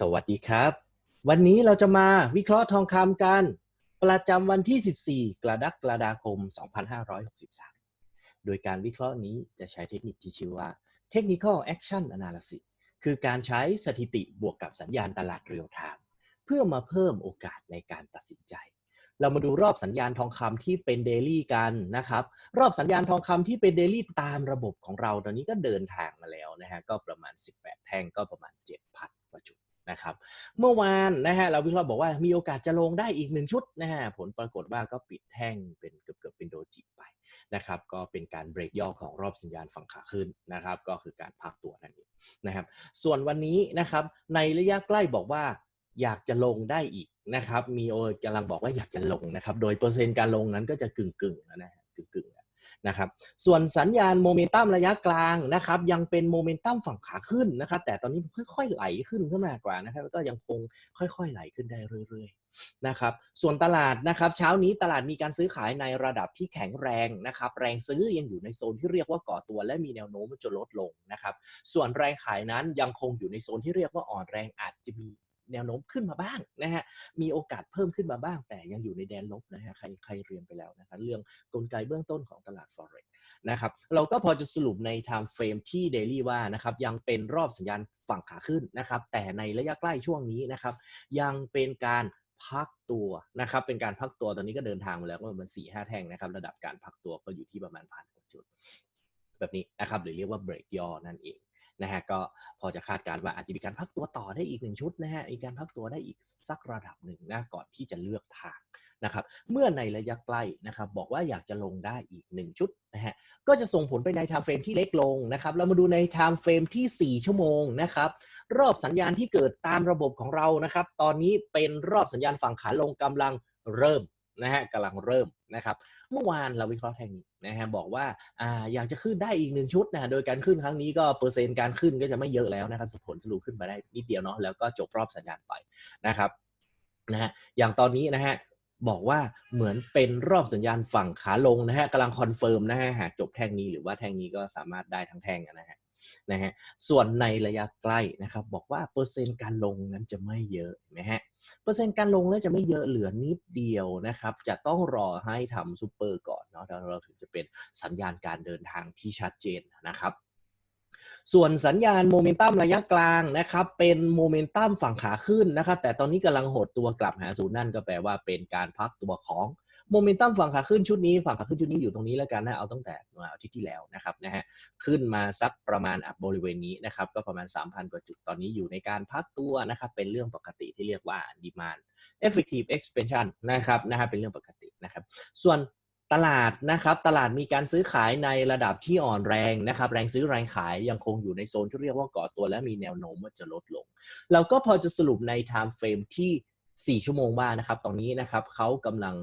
สวัสดีครับ วันนี้เราจะมาวิเคราะห์ทองคำกัน ประจำวันที่ 14 กรกฎาคม 2563 โดยการวิเคราะห์นี้จะใช้เทคนิคที่ชื่อว่า Technical Action Analysis คือการใช้สถิติบวกกับสัญญาณตลาดเรียลไทม์เพื่อมาเพิ่มโอกาสในการตัดสินใจ เรามาดูรอบสัญญาณทองคำที่เป็นเดลี่กันนะครับ รอบสัญญาณทองคำที่เป็นเดลี่ตามระบบของเราตอนนี้ก็เดินทางมาแล้วนะฮะก็ประมาณ 18 แท่งก็ประมาณ 7,000 นะครับ เมื่อวานนะฮะเราวิเคราะห์บอกว่ามีโอกาสจะลงได้อีกหนึ่งชุดนะฮะผลปรากฏว่าก็ปิดแท่งเป็นเกือบเกือบๆเป็นโดจิไปนะครับ ก็เป็นการเบรกย่อของรอบสัญญาณฝั่งขาขึ้นนะครับ ก็คือการพักตัวนั่นเองนะครับ ส่วนวันนี้นะครับในระยะใกล้บอกว่าอยากจะลงได้อีกนะครับ มีโอกำลังบอกว่าอยากจะลงนะครับ โดยเปอร์เซ็นต์การลงนั้นก็จะกึ่งกึ่งๆนะฮะกึ่งๆ นะครับ ส่วนสัญญาณโมเมนตัมระยะกลางนะครับ ยังเป็นโมเมนตัมฝั่งขาขึ้นนะครับ แต่ตอนนี้ค่อยๆไหลขึ้นขึ้นมากกว่านะครับ ก็ยังคงค่อยๆไหลขึ้นได้เรื่อยๆนะครับ ส่วนตลาดนะครับเช้านี้ตลาดมีการซื้อขายในระดับที่แข็งแรงนะครับ แรงซื้อยังอยู่ในโซนที่เรียกว่าก่อตัว และมีแนวโน้มจะลดลงนะครับ ส่วนแรงขายนั้นยังคงอยู่ในโซนที่เรียกว่าอ่อนแรงอาจจะมี แนวโน้มขึ้นมาบ้างนะฮะมีโอกาสเพิ่มขึ้นมาบ้าง แต่ยังอยู่ในแดนลบนะฮะใครใครเรียนไปแล้วนะครับเรื่องกลไกเบื้องต้นของตลาด forex นะครับเราก็พอจะสรุปใน time frame ที่ daily ว่านะครับยังเป็นรอบสัญญาณฝั่งขาขึ้นนะครับแต่ในระยะใกล้ช่วงนี้นะครับยังเป็นการพักตัวนะครับเป็นการพักตัวตอนนี้ก็เดินทางมาแล้วก็ประมาณสี่ห้าแท่งนะครับระดับการพักตัวก็อยู่ที่ประมาณพันจุด แบบนี้นะครับหรือเรียกว่า break ย่อนั่นเอง นะฮะก็พอจะคาดการณ์ว่าอาจจะมีการพักตัวต่อได้อีกหนึ่งชุดนะฮะมีการพักตัวได้อีกสักระดับหนึ่งนะก่อนที่จะเลือกทางนะครับเมื่อในระยะใกล้นะครับบอกว่าอยากจะลงได้อีกหนึ่งชุดนะฮะก็จะส่งผลไปในไทม์เฟรมที่เล็กลงนะครับเรามาดูในไทม์เฟรมที่ 4 ชั่วโมงนะครับรอบสัญญาณที่เกิดตามระบบของเรานะครับ ตอนนี้เป็นรอบสัญญาณฝั่งขาลงกำลังเริ่ม นะฮะกำลังเริ่มนะครับ เมื่อวานเราวิเคราะห์แท่งนี้นะฮะบอกว่าอ่าอยากจะขึ้นได้อีกหนึ่งชุดนะโดยการขึ้นครั้งนี้ก็เปอร์เซ็นต์การขึ้นก็จะไม่เยอะแล้วนะครับผลสรุปขึ้นมาได้นิดเดียวเนาะแล้วก็จบรอบสัญญาณไปนะครับนะฮะอย่างตอนนี้นะฮะบอกว่าเหมือนเป็นรอบสัญญาณฝั่งขาลงนะฮะกำลังคอนเฟิร์มนะฮะหากจบแท่งนี้หรือว่าแท่งนี้ก็สามารถได้ทั้งแท่งนะฮะนะฮะส่วนในระยะใกล้นะครับบอกว่าเปอร์เซ็นต์การลงนั้นจะไม่เยอะนะฮะ เปอร์เซ็นต์การลงแล้วจะไม่เยอะเหลือนิดเดียวนะครับ จะต้องรอให้ทำซูเปอร์ก่อนเนาะเราถึงจะเป็นสัญญาณการเดินทางที่ชัดเจนนะครับส่วนสัญญาณโมเมนตัมระยะกลางนะครับ เป็นโมเมนตัมฝั่งขาขึ้นนะครับ แต่ตอนนี้กำลังหดตัวกลับหาศูนย์นั่นก็แปลว่าเป็นการพักตัวของ โมเมนตัมฝั่งขาขึ้นชุดนี้ฝั่งขาขึ้นชุดนี้อยู่ตรงนี้แล้วกันนะเอาตั้งแต่อาทิตย์ที่แล้วนะครับนะฮะขึ้นมาสักประมาณอะบริเวณนี้นะครับก็ประมาณ 3,000 กว่าจุดตอนนี้อยู่ในการพักตัวนะครับเป็นเรื่องปกติที่เรียกว่า demand effective expansion นะครับนะฮะเป็นเรื่องปกตินะครับ ส่วนตลาดนะครับตลาดมีการซื้อขายในระดับที่อ่อนแรงนะครับ แรงซื้อแรงขายยังคงอยู่ในโซนที่เรียกว่าก่อตัวและมีแนวโน้มว่าจะลดลง เราก็พอจะสรุปใน time frame ที่ 4 ชั่วโมงบ้างนะครับ ตอนนี้นะครับเขากำลัง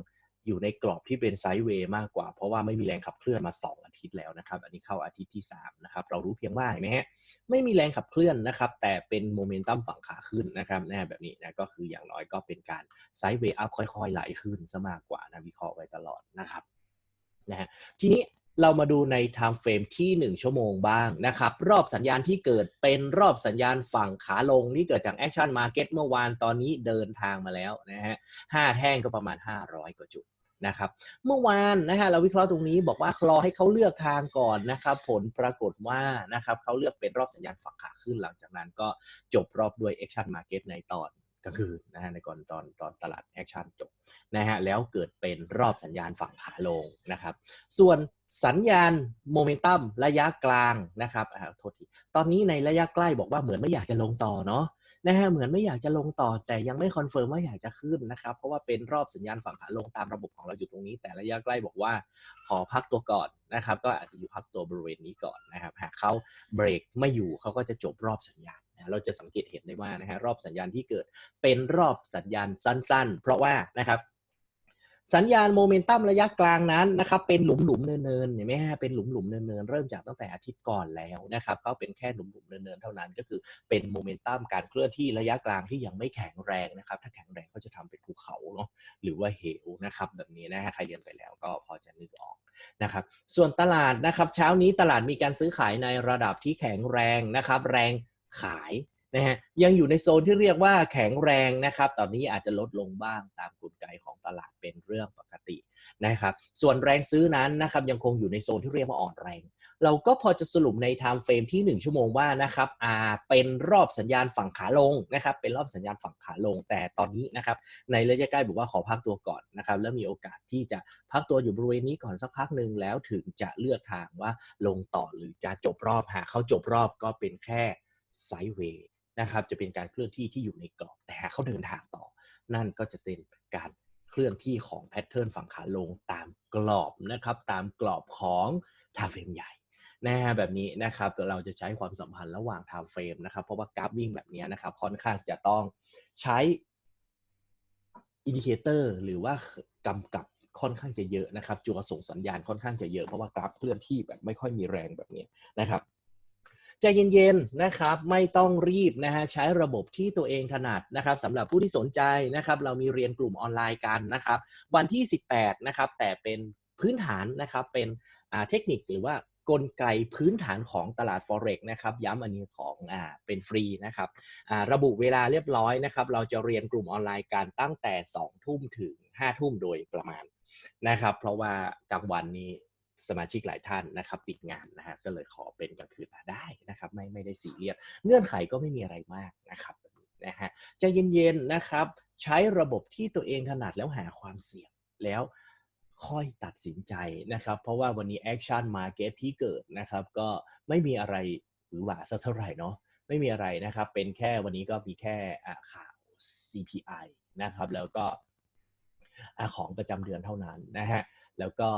อยู่ในกรอบที่เป็นไซด์เวย์มากกว่า เพราะว่าไม่มีแรงขับเคลื่อนมา 2 อาทิตย์แล้วนะครับ อันนี้เข้าอาทิตย์ที่3นะครับเรารู้เพียงว่าเห็นไหมฮะไม่มีแรงขับเคลื่อนนะครับ แต่เป็นโมเมนตัมฝั่งขาขึ้นนะครับนะแบบนี้นะก็คืออย่างน้อยก็เป็นการไซด์เวย์อัพค่อยๆไหลขึ้นซะมากกว่านะวิเคราะห์ไว้ตลอดนะครับนะฮะทีนี้เรามาดูใน time frame ที่ 1 ชั่วโมงบ้างนะครับ รอบสัญญาณที่เกิดเป็นรอบสัญญาณฝั่งขาลงที่เกิดจาก Action Market เมื่อวานตอนนี้เดินทางมาแล้วนะฮะห้าแท่งก็ประมาณ 500 กว่าจุด นะครับเมื่อวานนะฮะเราวิเคราะห์ตรงนี้บอกว่ารอให้เขาเลือกทางก่อนนะครับผลปรากฏว่านะครับเขาเลือกเป็นรอบสัญญาณฝั่งขาขึ้นหลังจากนั้นก็จบรอบด้วย Action Market ในตอนกลางคืนนะฮะในก่อนตอนตอนตลาด Action จบนะฮะแล้วเกิดเป็นรอบสัญญาณฝั่งขาลงนะครับ ส่วนสัญญาณโมเมนตัมระยะกลางนะครับอ่าโทษทีตอนนี้ในระยะใกล้บอกว่าเหมือนไม่อยากจะลงต่อเนาะ นะฮะเหมือนไม่อยากจะลงต่อแต่ยังไม่คอนเฟิร์มว่าอยากจะขึ้นนะครับ เพราะว่าเป็นรอบสัญญาณฝั่งขาลงตามระบบของเราอยู่ตรงนี้ แต่ระยะใกล้บอกว่าขอพักตัวก่อนนะครับ ก็อาจจะอยู่พักตัวบริเวณนี้ก่อนนะครับ หากเขาเบรกไม่อยู่เขาก็จะจบรอบสัญญาณเราจะสังเกตเห็นได้ว่านะฮะรอบสัญญาณที่เกิดเป็นรอบสัญญาณสั้น ๆ เพราะว่านะครับ สัญญาณโมเมนตัมระยะกลางนั้นนะครับเป็นหลุมหลุมๆเนินเห็นไหมฮะเป็นหลุมหลุมๆเนินเริ่มจากตั้งแต่อาทิตย์ก่อนแล้วนะครับก็เป็นแค่หลุมหลุมๆเนินเท่านั้นก็คือเป็นโมเมนตัมการเคลื่อนที่ระยะกลางที่ยังไม่แข็งแรงนะครับ ถ้าแข็งแรงก็จะทำเป็นภูเขาเนาะหรือว่าเหวนะครับแบบนี้นะฮะใครเรียนไปแล้วก็พอจะนึกออกนะครับ ส่วนตลาดนะครับ เช้านี้ตลาดมีการซื้อขายในระดับที่แข็งแรงนะครับ แรงขาย นะฮะยังอยู่ในโซนที่เรียกว่าแข็งแรงนะครับ ตอนนี้อาจจะลดลงบ้างตามกลไกของตลาดเป็นเรื่องปกตินะครับ ส่วนแรงซื้อนั้นนะครับยังคงอยู่ในโซนที่เรียกว่าอ่อนแรง เราก็พอจะสรุปใน time frame ที่ 1 ชั่วโมงว่านะครับอ่าเป็นรอบสัญญาณฝั่งขาลงนะครับ เป็นรอบสัญญาณฝั่งขาลง แต่ตอนนี้นะครับในระยะใกล้บอกว่าขอพักตัวก่อนนะครับแล้วมีโอกาสที่จะพักตัวอยู่บริเวณนี้ก่อนสักพักหนึ่งแล้วถึงจะเลือกทางว่าลงต่อหรือจะจบรอบหากเขาจบรอบก็เป็นแค่ไซด์เวย์ นะครับจะเป็นการเคลื่อนที่ที่อยู่ในกรอบแต่เขาเดินทางต่อ นั่นก็จะเป็นการเคลื่อนที่ของแพทเทิร์นฝั่งขาลงตามกรอบนะครับตามกรอบของทาเฟรมใหญ่นะฮะแบบนี้นะครับเราจะใช้ความสัมพันธ์ระหว่าง time frame นะครับเพราะว่ากราฟวิ่งแบบนี้นะครับค่อนข้างจะต้องใช้อินดิเคเตอร์หรือว่ากำกับค่อนข้างจะเยอะนะครับจัวส่งสัญญาณค่อนข้างจะเยอะเพราะว่ากราฟเคลื่อนที่แบบไม่ค่อยมีแรงแบบนี้นะครับ ใจเย็นๆนะครับ ไม่ต้องรีบนะฮะใช้ระบบที่ตัวเองถนัดนะครับสำหรับผู้ที่สนใจนะครับ เรามีเรียนกลุ่มออนไลน์กันนะครับ วันที่ 18 นะครับ แต่เป็นพื้นฐานนะครับเป็นเทคนิคหรือว่ากลไกพื้นฐานของตลาด forex นะครับ ย้ำอันนี้ของอ่าเป็นฟรีนะครับอ่าระบุเวลาเรียบร้อยนะครับ เราจะเรียนกลุ่มออนไลน์กันตั้งแต่ 2 ทุ่มถึง 5 ทุ่มโดยประมาณนะครับ เพราะว่ากลางวันนี้ สมาชิกหลายท่านนะครับติดงานนะฮะก็เลยขอเป็นกลางคืนมาได้นะครับไม่ไม่ได้สีเรียสเงื่อนไขก็ไม่มีอะไรมากนะครับนะฮะใจเย็นๆนะครับใช้ระบบที่ตัวเองถนัดแล้วหาความเสี่ยงแล้วค่อยตัดสินใจนะครับ เพราะว่าวันนี้แอคชั่นมาเก็ตที่เกิดนะครับ ก็ไม่มีอะไรหรือหวาสักเท่าไหร่เนาะไม่มีอะไรนะครับ เป็นแค่วันนี้ก็มีแค่อ่าข่าว CPI นะครับ แล้วก็ของประจำเดือนเท่านั้นนะฮะแล้วก็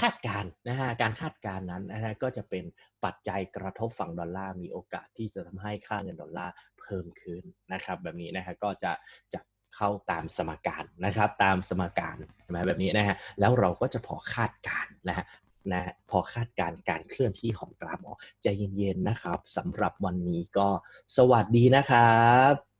คาดการณ์นะฮะการคาดการณ์นั้นนะฮะก็จะเป็นปัจจัยกระทบฝั่งดอลลาร์มีโอกาสที่จะทำให้ค่าเงินดอลลาร์เพิ่มขึ้นนะครับ แบบนี้นะฮะก็จะจะเข้าตามสมการนะครับ ตามสมการใช่ไหมแบบนี้นะฮะแล้วเราก็จะพอคาดการณ์นะฮะนะฮะพอคาดการณ์การเคลื่อนที่ของกราฟอ๋อใจเย็นๆนะครับสำหรับวันนี้ก็สวัสดีนะครับ